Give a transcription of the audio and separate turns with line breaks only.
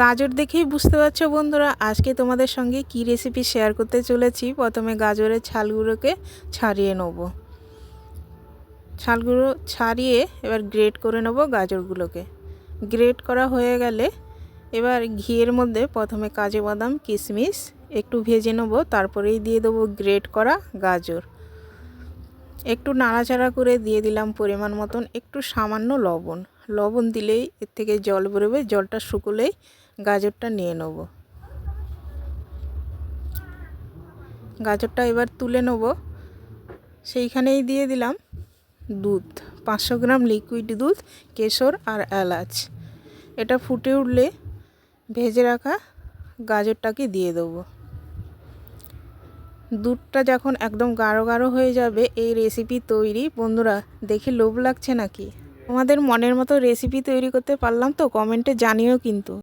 গাজর দেখেই বুঝতে পারছ বন্ধুরা, আজকে তোমাদের সঙ্গে কি রেসিপি শেয়ার করতে চলেছি। প্রথমে গাজরের ছালগুলোকে ছাড়িয়ে নেব। ছালগুলো ছাড়িয়ে এবার গ্রেট করে নেব গাজরগুলোকে। গ্রেট করা হয়ে গেলে এবার ঘিয়ের মধ্যে প্রথমে কাজু বাদাম, কিশমিশ একটু ভেজে নেব, তারপরেই দিয়ে দেবো গ্রেট করা গাজর। একটু নাড়াচাড়া করে দিয়ে দিলাম পরিমাণ মতন, একটু সামান্য লবণ। লবণ দিলেই এর থেকে জল বেরোবে, জলটা শুকোলেই গাজরটা নিয়ে নেব। গাজরটা এবার তুলে নেব। সেইখানেই দিয়ে দিলাম দুধ, পাঁচশো গ্রাম লিকুইড দুধ, কেশর আর এলাচ। এটা ফুটে উঠলে ভেজে রাখা গাজরটাকে দিয়ে দেবো। দুধটা যখন একদম গাঢ় গাঢ় হয়ে যাবে, এই রেসিপি তৈরি। বন্ধুরা, দেখে লোভ লাগছে নাকি? তোমাদের মনের মতো রেসিপি তৈরি করতে পারলাম তো? কমেন্টে জানিও কিন্তু।